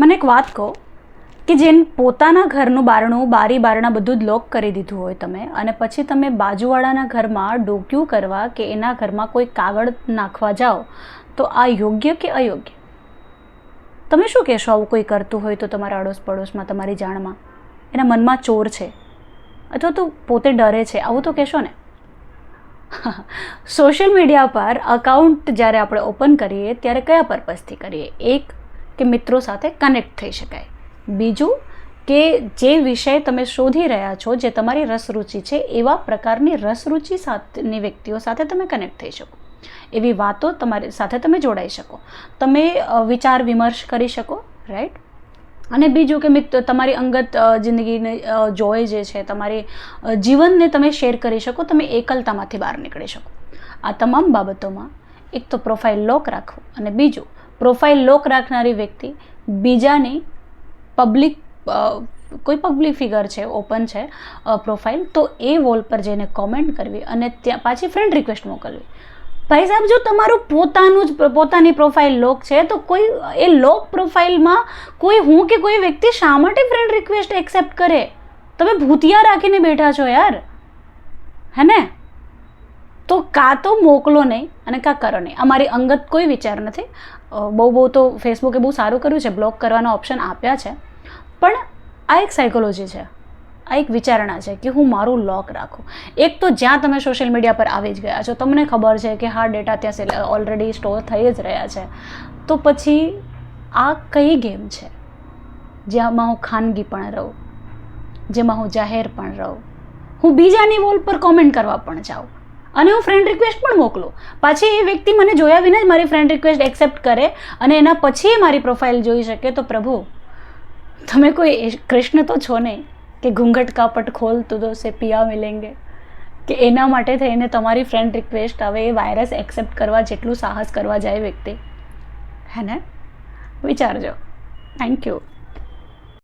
મને એક વાત કહો કે જેન પોતાના ઘરનું બારણું, બારી બારણા બધું જ લોક કરી દીધું હોય તમે અને પછી તમે બાજુવાળાના ઘરમાં ડોક્યું કરવા કે એના ઘરમાં કોઈ કાગળ નાખવા જાઓ, તો આ યોગ્ય કે અયોગ્ય? તમે શું કહેશો આવું કોઈ કરતું હોય તો તમારા અડોશ પડોશમાં તમારી જાણમાં? એના મનમાં ચોર છે? અથવા તો પોતે ડરે છે? આવું તો કહેશો ને? સોશિયલ મીડિયા પર અકાઉન્ટ જ્યારે આપણે ઓપન કરીએ, ત્યારે કયા પર્પઝથી કરીએ? એક કે મિત્રો સાથે કનેક્ટ થઈ શકાય. બીજું કે જે વિષય તમે શોધી રહ્યા છો, જે તમારી રસરૂચિ છે, એવા પ્રકારની રસરૂચિ સાથેની વ્યક્તિઓ સાથે તમે કનેક્ટ થઈ શકો. એવી વાતો તમારી સાથે તમે જોડાઈ શકો. તમે વિચાર વિમર્શ કરી શકો રાઈટ અને બીજું કે મિત્ર તમારી અંગત જિંદગીની જોય જે છે, તમારી જીવનને તમે શેર કરી શકો, તમે એકલતામાંથી બહાર નીકળી શકો. આ તમામ બાબતોમાં એક તો પ્રોફાઇલ લોક રાખવું અને બીજું પ્રોફાઇલ લોક રાખનારી વ્યક્તિ, બીજાની પબ્લિક કોઈ પબ્લિક ફિગર છે, ઓપન છે પ્રોફાઇલ, તો એ વોલ પર જઈને કોમેન્ટ કરવી અને ત્યાં પાછી ફ્રેન્ડ રિક્વેસ્ટ મોકલવી. ભાઈ સાહેબ, જો તમારું પોતાનું જ પોતાની પ્રોફાઇલ લોક છે, તો કોઈ, એ લોક પ્રોફાઇલમાં કોઈ હું કે કોઈ વ્યક્તિ શા માટે ફ્રેન્ડ રિક્વેસ્ટ એક્સેપ્ટ કરે? તમે ભૂતિયા રાખીને બેઠા છો યાર. હે ને? તો કાં તો મોકલો નહીં અને કાં કરો નહીં. અમારી અંગત કોઈ વિચાર નથી. બહુ બહુ તો ફેસબુકે બહુ સારું કર્યું છે, બ્લોક કરવાનો ઓપ્શન આપ્યા છે. પણ આ એક સાયકોલોજી છે. આ એક વિચારણા છે કે હું મારું લોક રાખું. એક તો જ્યાં તમે સોશિયલ મીડિયા પર આવી જ ગયા છો, તમને ખબર છે કે હા ડેટા ત્યાં ઓલરેડી સ્ટોર થઈ જ રહ્યા છે. તો પછી આ કઈ ગેમ છે? જેમાં હું ખાનગી પણ રહું, જેમાં હું જાહેર પણ રહું. હું બીજાની વોલ પર કોમેન્ટ કરવા પણ જાઉં. અને હું ફ્રેન્ડ રિક્વેસ્ટ પણ મોકલું. પાછી એ વ્યક્તિ મને જોયા વિના જ મારી ફ્રેન્ડ રિક્વેસ્ટ એક્સેપ્ટ કરે અને એના પછી મારી પ્રોફાઇલ જોઈ શકે તો પ્રભુ, તમે કોઈ કૃષ્ણ તો છો નહીં કે ઘૂંઘટ કાપટ ખોલ તું સે પિયા મિલેંગે. કે એના માટે થઈને તમારી ફ્રેન્ડ રિક્વેસ્ટ હવે એ વાયરસ એક્સેપ્ટ કરવા જેટલું સાહસ કરવા જાય વ્યક્તિ. હે ને? વિચારજો. Thank you